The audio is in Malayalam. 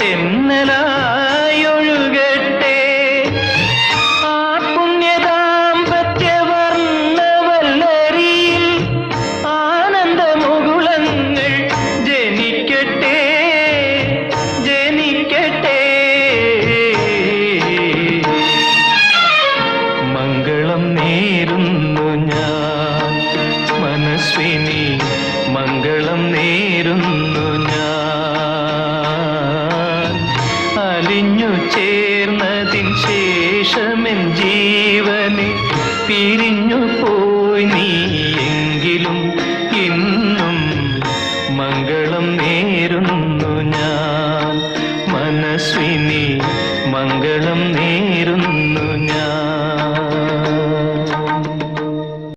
തെന്നലായി ഒഴുകട്ടെ ആ പുണ്യദാമ്പത്യവർണവല്ലരിയിൽ ആനന്ദമുകുളങ്ങൾ ജനിക്കട്ടെ ജനിക്കട്ടെ. മംഗളം നേരുന്നു ഞാൻ മനസ്വിനി പിരിഞ്ഞു ചേർന്നതിൽ ശേഷമെൻ ജീവനെ പിരിഞ്ഞു പോയി നീയെങ്കിലും ഇന്നും മംഗളം നേരുന്നു ഞാൻ. മനസ്വിനി മംഗളം നേരുന്നു